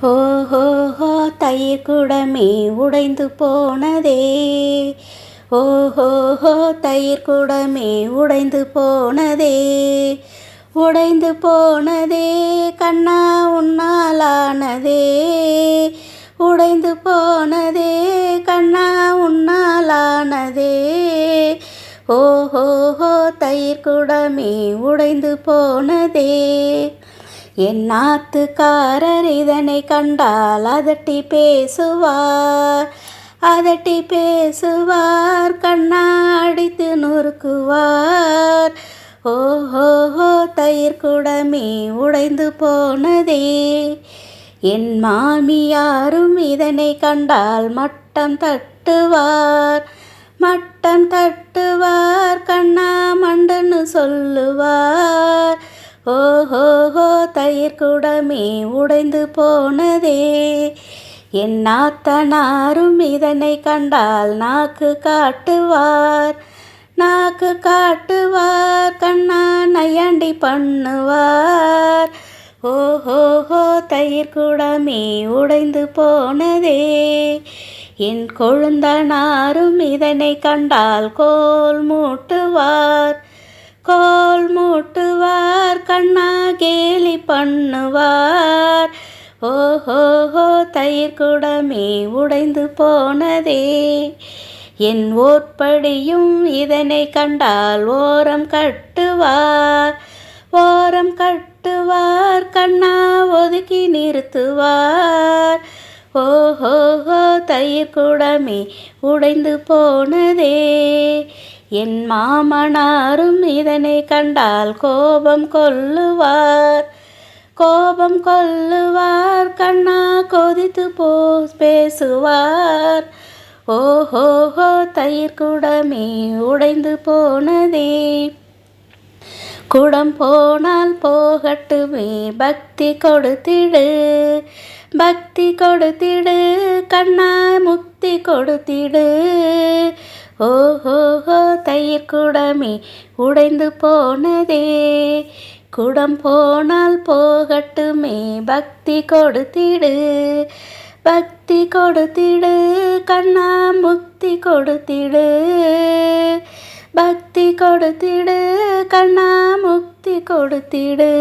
ஹோ ஹோ ஹோ தயிர் குடமே உடைந்து போனதே. ஓ ஹோ ஹோ தயிர் குடமே உடைந்து போனதே. உடைந்து போனதே கண்ணா உன்னாலானதே. உடைந்து போனதே கண்ணா உன்னாலானதே. ஓ ஹோ ஹோ தயிர் குடமே உடைந்து போனதே. என் நாத்துக்காரர் இதனை கண்டால் அதட்டி பேசுவார். அதட்டி பேசுவார் கண்ணாடித்து நொறுக்குவார். ஓஹோ தயிர் குடமே உடைந்து போனதே. என் மாமியாரும் இதனை கண்டால் மட்டம் தட்டுவார். மட்டம் தட்டுவார் கண்ணா மண்டன்னு சொல்லுவார். ஓஹோ தயிர் குடமே உடைந்து போனதே. என் நாத்தனாரும் இதனை கண்டால் நாக்கு காட்டுவார். நாக்கு காட்டுவார் கண்ணா நையாண்டி பண்ணுவார். ஓஹோஹோ தயிர் குடமே உடைந்து போனதே. என் கொழுந்தனாரும் இதனை கண்டால் கோல் மூட்டுவார். கோல் மூட்டுவார் கண்ணா கேலி பண்ணுவார் ஓஹோஹோ தயிர் குடமே உடைந்து போனதே. என் ஓற்படியும் இதனை கண்டால் ஓரம் கட்டுவார். ஓரம் கட்டுவார் கண்ணா ஒதுக்கி நிறுத்துவார். ஓஹோஹோ தயிர் குடமே உடைந்து போனதே. என் மாமனாரும் இதனை கண்டால் கோபம் கொள்ளுவார். கோபம் கொள்ளுவார் கண்ணா கொதித்து போ பேசுவார். ஓஹோஹோ தயிர் குடமே உடைந்து போனதே. குடம் போனால் போகட்டுமே பக்தி கொடுத்திடு. பக்தி கொடுத்திடு கண்ணா முக்தி கொடுத்திடு. ஓஹோஹோ தயிர் குடமே உடைந்து போனதே. குடம் போனால் போகட்டுமே பக்தி கொடுத்திடு. பக்தி கொடுத்திடு கண்ணா முக்தி கொடுத்திடு. பக்தி கொடுத்திடு கண்ணா முக்தி கொடுத்திடு.